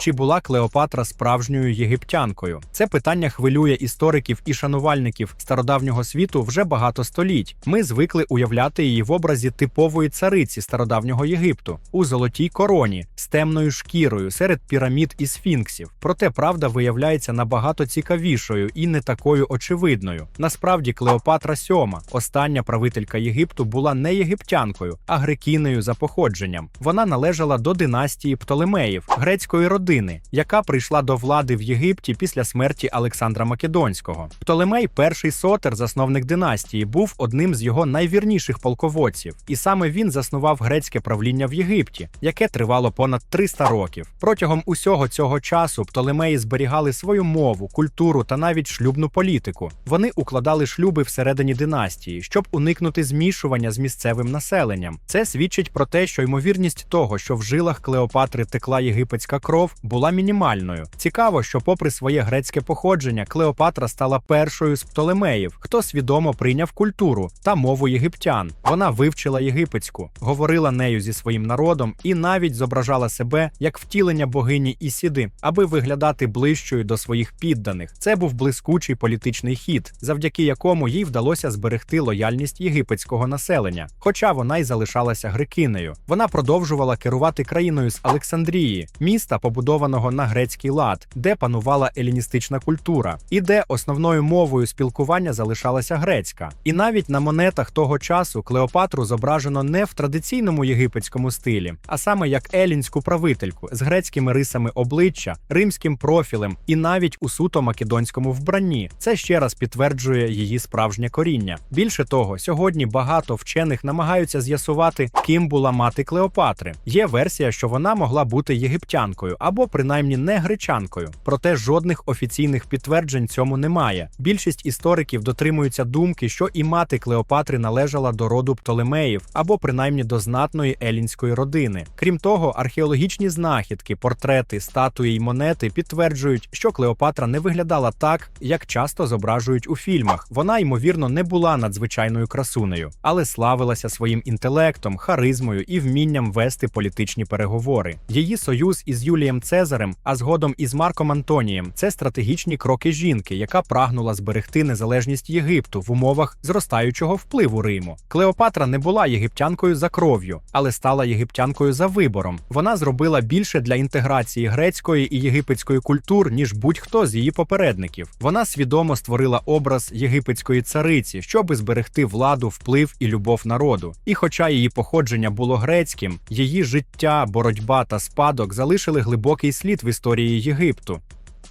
Чи була Клеопатра справжньою єгиптянкою? Це питання хвилює істориків і шанувальників стародавнього світу вже багато століть. Ми звикли уявляти її в образі типової цариці стародавнього Єгипту у золотій короні з темною шкірою серед пірамід і сфінксів. Проте правда виявляється набагато цікавішою і не такою очевидною. Насправді, Клеопатра VII, остання правителька Єгипту, була не єгиптянкою, а грекінею за походженням. Вона належала до династії Птолемеїв, грецької родини, яка прийшла до влади в Єгипті після смерті Олександра Македонського. Птолемей, перший сотер, засновник династії, був одним з його найвірніших полководців, і саме він заснував грецьке правління в Єгипті, яке тривало понад 300 років. Протягом усього цього часу Птолемеї зберігали свою мову, культуру та навіть шлюбну політику. Вони укладали шлюби всередині династії, щоб уникнути змішування з місцевим населенням. Це свідчить про те, що ймовірність того, що в жилах Клеопатри текла єгипетська кров, була мінімальною. Цікаво, що, попри своє грецьке походження, Клеопатра стала першою з Птолемеїв, хто свідомо прийняв культуру та мову єгиптян. Вона вивчила єгипетську, говорила нею зі своїм народом і навіть зображала себе як втілення богині Ісіди, аби виглядати ближчою до своїх підданих. Це був блискучий політичний хід, завдяки якому їй вдалося зберегти лояльність єгипетського населення. Хоча вона й залишалася грекинею. Вона продовжувала керувати країною з Олександрії, міста, побудованого на грецький лад, де панувала еліністична культура, і де основною мовою спілкування залишалася грецька. І навіть на монетах того часу Клеопатру зображено не в традиційному єгипетському стилі, а саме як елінську правительку з грецькими рисами обличчя, римським профілем і навіть у суто македонському вбранні. Це ще раз підтверджує її справжнє коріння. Більше того, сьогодні багато вчених намагаються з'ясувати, ким була мати Клеопатри. Є версія, що вона могла бути єгиптянкою або принаймні не гречанкою. Проте жодних офіційних підтверджень цьому немає. Більшість істориків дотримуються думки, що і мати Клеопатри належала до роду Птолемеїв або принаймні до знатної елінської родини. Крім того, археологічні знахідки, портрети, статуї й монети підтверджують, що Клеопатра не виглядала так, як часто зображують у фільмах. Вона ймовірно не була надзвичайною красунею, але славилася своїм інтелектом, харизмою і вмінням вести політичні переговори. Її союз із Юлієм Цезарем, а згодом із Марком Антонієм це стратегічні кроки жінки, яка прагнула зберегти незалежність Єгипту в умовах зростаючого впливу Риму. Клеопатра не була єгиптянкою за кров'ю, але стала єгиптянкою за вибором. Вона зробила більше для інтеграції грецької і єгипетської культур, ніж будь-хто з її попередників. Вона свідомо створила образ єгипетської цариці, щоби зберегти владу, вплив і любов народу. І хоча її походження було грецьким, її життя, боротьба та спадок залишили глибокий слід в історії Єгипту.